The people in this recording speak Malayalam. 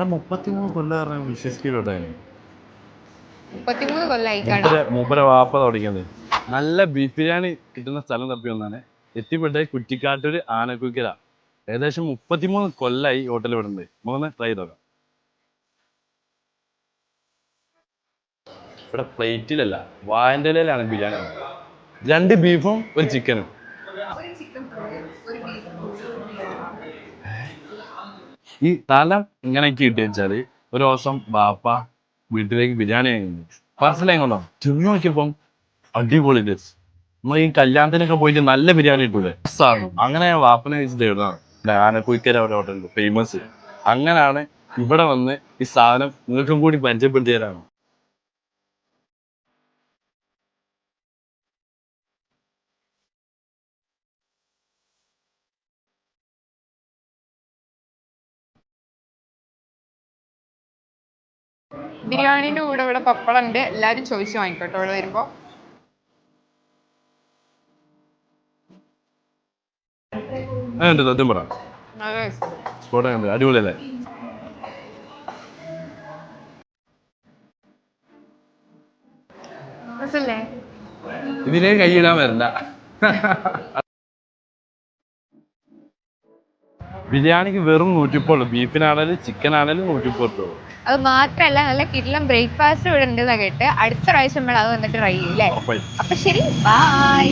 ആ മുപ്പത്തിമൂന്ന് കൊല്ലം പറഞ്ഞാൽ വിശ്വസിക്കലോട്ടെ മുപ്പത്തിമൂന്ന് കൊല്ലായി കട മൂപ്പര മൂപ്പര വാപ്പ തുടങ്ങിയത്. നല്ല ബീഫ് ബിരിയാണി കിട്ടുന്ന സ്ഥലം തപ്പി വന്നാണ്. എത്തിപ്പെട്ട കുറ്റിക്കാട്ടൂര് ആനക്കുക്കര ഏകദേശം മുപ്പത്തിമൂന്ന് കൊല്ലായി ഹോട്ടലിൽ വിടുന്നത് നമുക്കൊന്ന് ട്രൈ ചെയ്ത് നോക്കാം. ഇവിടെ പ്ലേറ്റിലല്ല വായന്റെ ഇലയിലാണ് ബിരിയാണി രണ്ട് ബീഫും ഒരു ചിക്കനും ഈ തല ഇങ്ങനെ കിട്ടിയെന്ന് വെച്ചാൽ ഒരു ദിവസം ബാപ്പ വീട്ടിലേക്ക് ബിരിയാണി പാർസലായി കൊണ്ടോ. തിരിഞ്ഞു നോക്കിയപ്പം അടിപൊളി ഡ്രസ് നമ്മൾ ഈ കല്യാണത്തിനൊക്കെ പോയിട്ട് നല്ല ബിരിയാണി കിട്ടൂലേ? അങ്ങനെ വാപ്പനെ വെച്ചിട്ട് എഴുതാണ് ആനക്കുയിക്കര ഒരു ഹോട്ടലുണ്ട് ഫേമസ് അങ്ങനെയാണ് ഇവിടെ വന്ന് ഈ സാധനം നിങ്ങൾക്കും കൂടി പരിചയപ്പെടുത്തി തരാണ് ബിരിയാണിന്റെ കൂടെ ഇവിടെ പപ്പടം ഉണ്ട് എല്ലാരും ചോദിച്ചു വാങ്ങിക്കോട്ടോ. ഇവിടെ വരുമ്പോൾ അതുണ്ട് സത്യം പറ. സ്പോട്ട് അടിപൊളിയല്ലേ? ഇതിലേ കൈയിടാൻ വരണ്ട. ബിരിയാണിക്ക് വെറും നൂറ്റിപ്പുള്ളൂ ബീഫിനാണേലും ചിക്കൻ ആണേലും നൂറ്റിപ്പുള്ളൂ അത് മാത്രല്ല നല്ല കിടിലം ബ്രേക്ക്ഫാസ്റ്റ് ഇവിടെ ഉണ്ടെന്ന് കേട്ട് അടുത്ത പ്രാവശ്യം നമ്മൾ അത് വന്നിട്ട് ട്രൈ ചെയ്യും അല്ലേ? അപ്പൊ ശരി ബൈ